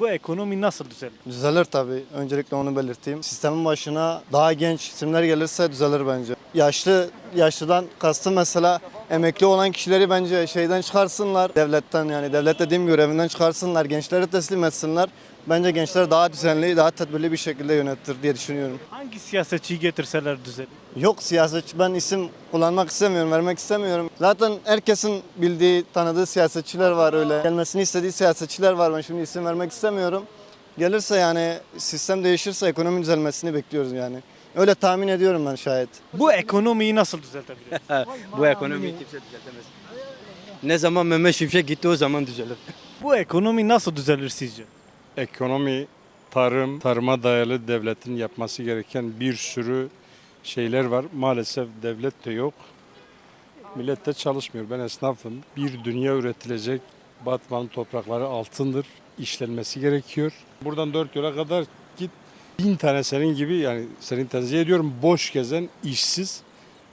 Bu ekonomi nasıl düzelir? Düzelir tabii. Öncelikle onu belirteyim. Sistemin başına daha genç isimler gelirse düzelir bence. Yaşlı, yaşlıdan kastım mesela emekli olan kişileri bence şeyden çıkarsınlar. Devletten yani devlet dediğim görevinden çıkarsınlar. Gençleri teslim etsinler. Bence gençler daha düzenli, daha tedbirli bir şekilde yönetir diye düşünüyorum. Hangi siyasetçiyi getirseler düzelir? Yok siyasetçi ben isim kullanmak istemiyorum, vermek istemiyorum. Zaten herkesin bildiği, tanıdığı siyasetçiler var öyle. Gelmesini istediği siyasetçiler var. Ben şimdi isim vermek istemiyorum. Gelirse yani sistem değişirse ekonomi düzelmesini bekliyoruz yani. Öyle tahmin ediyorum ben şayet. Bu ekonomiyi nasıl düzeltebiliriz? Bu ekonomiyi kimse düzeltemez. Ne zaman Mehmet Şimşek gitti o zaman düzelir. Bu ekonomi nasıl düzelir sizce? ekonomi, tarım, tarıma dayalı devletin yapması gereken bir sürü şeyler var. Maalesef devlet de yok. Millet de çalışmıyor. Ben esnafım. Bir dünya üretilecek Batman toprakları altındır. İşlenmesi gerekiyor. Buradan dört yola kadar git. Bin tane senin gibi yani seni tenzih ediyorum boş gezen, işsiz,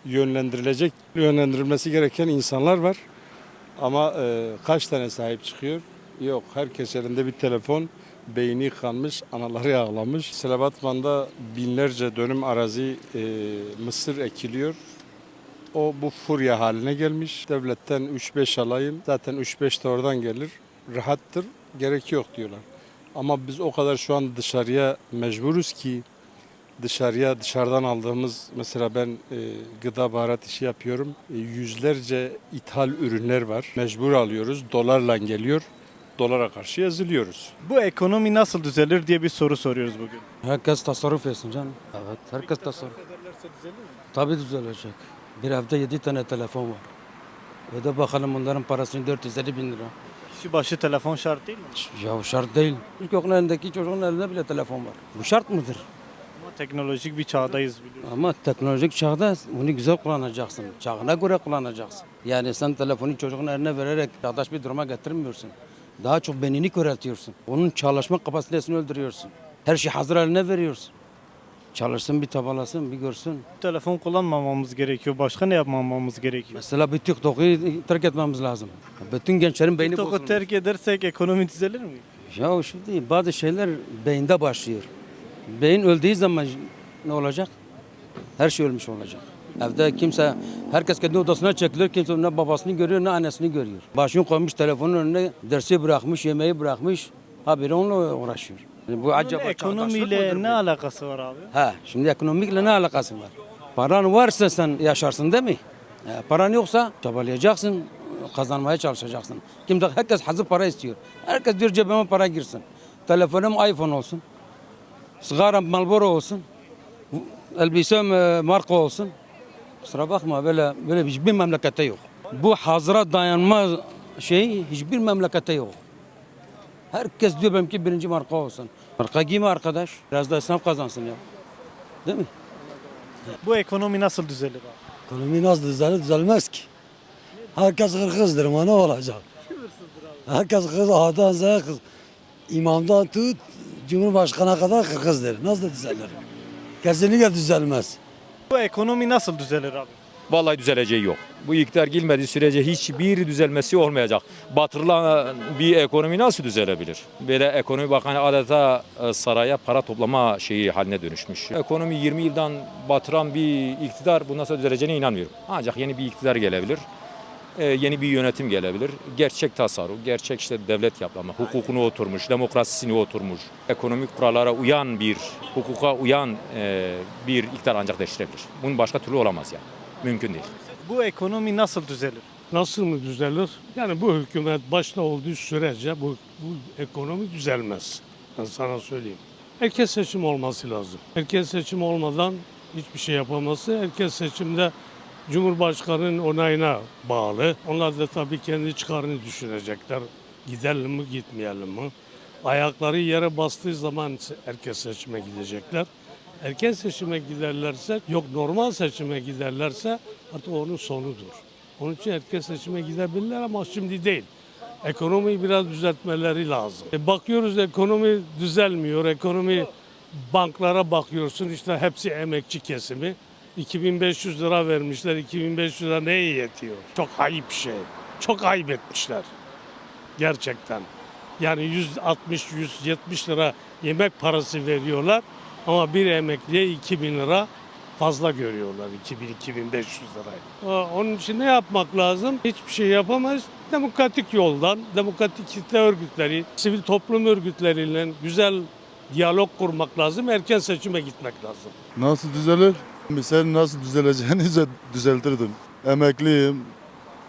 yönlendirilecek, yönlendirilmesi gereken insanlar var. Ama e, kaç tane sahip çıkıyor? Yok. Herkes elinde bir telefon, beyni kanmış, anaları ağlamış. Selabatman'da binlerce dönüm arazi e, mısır ekiliyor. O bu furya haline gelmiş. Devletten 3-5 alayım. Zaten 3-5 de oradan gelir. Rahattır. Gerek yok diyorlar. Ama biz o kadar şu an dışarıya mecburuz ki dışarıya dışarıdan aldığımız mesela ben e, gıda baharat işi yapıyorum. E, yüzlerce ithal ürünler var. Mecbur alıyoruz. Dolarla geliyor. Dolara karşı yazılıyoruz. Bu ekonomi nasıl düzelir diye bir soru soruyoruz bugün. Herkes tasarruf etsin canım. Evet, herkes tasarruf. Tabii düzelecek. Bir evde yedi tane telefon var. Ve de bakalım bunların parasını 450 bin lira. Kişi başı telefon şart değil mi? Ya şart değil. İlkokulun elindeki çocuğun elinde bile telefon var. Bu şart mıdır? Ama teknolojik bir çağdayız biliyorsun. Ama teknolojik çağda bunu güzel kullanacaksın. Çağına göre kullanacaksın. Yani sen telefonu çocuğun eline vererek çağdaş bir duruma getirmiyorsun. Daha çok beynini köreltiyorsun. Onun çalışma kapasitesini öldürüyorsun. Her şeyi hazır eline veriyorsun. Çalışsın bir tabalasın bir görsün. Telefon kullanmamamız gerekiyor. Başka ne yapmamamız gerekiyor? Mesela bir TikTok'u terk etmemiz lazım. Bütün gençlerin beyni TikTok'u bozulmuş. terk edersek ekonomi düzelir mi? Ya şimdi bazı şeyler beyinde başlıyor. Beyin öldüğü zaman ne olacak? Her şey ölmüş olacak. Evde kimse, herkes kendi odasına çekilir. Kimse ne babasını görüyor ne annesini görüyor. Başını koymuş telefonun önüne dersi bırakmış, yemeği bırakmış. Haberi onunla uğraşıyor. Yani bu acaba ekonomiyle ne alakası var abi? Ha, şimdi ekonomikle ne alakası var? Paran varsa sen yaşarsın değil mi? E, paran yoksa çabalayacaksın, kazanmaya çalışacaksın. Kimse herkes hazır para istiyor. Herkes diyor cebime para girsin. Telefonum iPhone olsun. Sigaram Marlboro olsun. Elbisem e, marka olsun. Kusura bakma böyle böyle hiçbir memlekette yok. Bu hazıra dayanma şey hiçbir memlekette yok. Herkes diyor benimki birinci marka olsun. Marka giyme arkadaş. Biraz da esnaf kazansın ya. Değil mi? Bu ekonomi nasıl düzelir abi? Ekonomi nasıl düzelir düzelmez ki. Herkes hırkızdır ama ne olacak? Herkes kız A'dan Z'ye kız. İmamdan tut Cumhurbaşkanı kadar hırkızdır. Nasıl düzelir? Kesinlikle düzelmez. Bu ekonomi nasıl düzelir abi? Vallahi düzeleceği yok. Bu iktidar gelmediği sürece hiçbir düzelmesi olmayacak. Batırılan bir ekonomi nasıl düzelebilir? Böyle ekonomi bakanı adeta e, saraya para toplama şeyi haline dönüşmüş. Ekonomi 20 yıldan batıran bir iktidar bundan sonra düzeleceğine inanmıyorum. Ancak yeni bir iktidar gelebilir. E, yeni bir yönetim gelebilir. Gerçek tasarruf, gerçek işte devlet yapma, hukukunu oturmuş, demokrasisini oturmuş, ekonomik kurallara uyan bir, hukuka uyan e, bir iktidar ancak değiştirebilir. Bunun başka türlü olamaz yani. Mümkün değil. Bu ekonomi nasıl düzelir? Nasıl mı düzelir? Yani bu hükümet başta olduğu sürece bu, bu ekonomi düzelmez. Ben sana söyleyeyim. Erken seçim olması lazım. Erken seçim olmadan hiçbir şey yapamazsın. Erken seçimde Cumhurbaşkanı'nın onayına bağlı. Onlar da tabii kendi çıkarını düşünecekler. Gidelim mi gitmeyelim mi? Ayakları yere bastığı zaman erken seçime gidecekler. Erken seçime giderlerse, yok normal seçime giderlerse artık onun sonudur. Onun için erken seçime gidebilirler ama şimdi değil. Ekonomiyi biraz düzeltmeleri lazım. E bakıyoruz ekonomi düzelmiyor. Ekonomi banklara bakıyorsun işte hepsi emekçi kesimi. 2500 lira vermişler. 2500 lira neye yetiyor? Çok ayıp şey. Çok ayıp etmişler. Gerçekten. Yani 160-170 lira yemek parası veriyorlar ama bir emekliye 2000 lira fazla görüyorlar 2000-2500 lirayı. Onun için ne yapmak lazım? Hiçbir şey yapamayız. Demokratik yoldan, demokratik kitle örgütleri, sivil toplum örgütleriyle güzel diyalog kurmak lazım. Erken seçime gitmek lazım. Nasıl düzelir? Sen nasıl düzeleceğini düze- düzeltirdim. Emekliyim,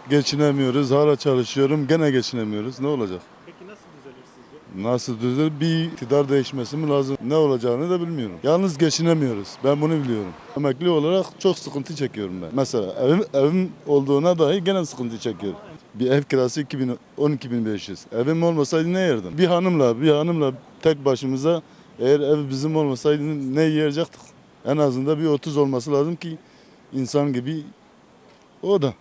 geçinemiyoruz, hala çalışıyorum, gene geçinemiyoruz. Ne olacak? Peki nasıl düzelir sizce? Nasıl düzelir? Bir iktidar değişmesi mi lazım? Ne olacağını da bilmiyorum. Yalnız geçinemiyoruz. Ben bunu biliyorum. Emekli olarak çok sıkıntı çekiyorum ben. Mesela evim, evim olduğuna dahi gene sıkıntı çekiyorum. Bir ev kirası 2000, 12.500. Evim olmasaydı ne yerdim? Bir hanımla, bir hanımla tek başımıza eğer ev bizim olmasaydı ne yiyecektik? En azından bir 30 olması lazım ki insan gibi o da.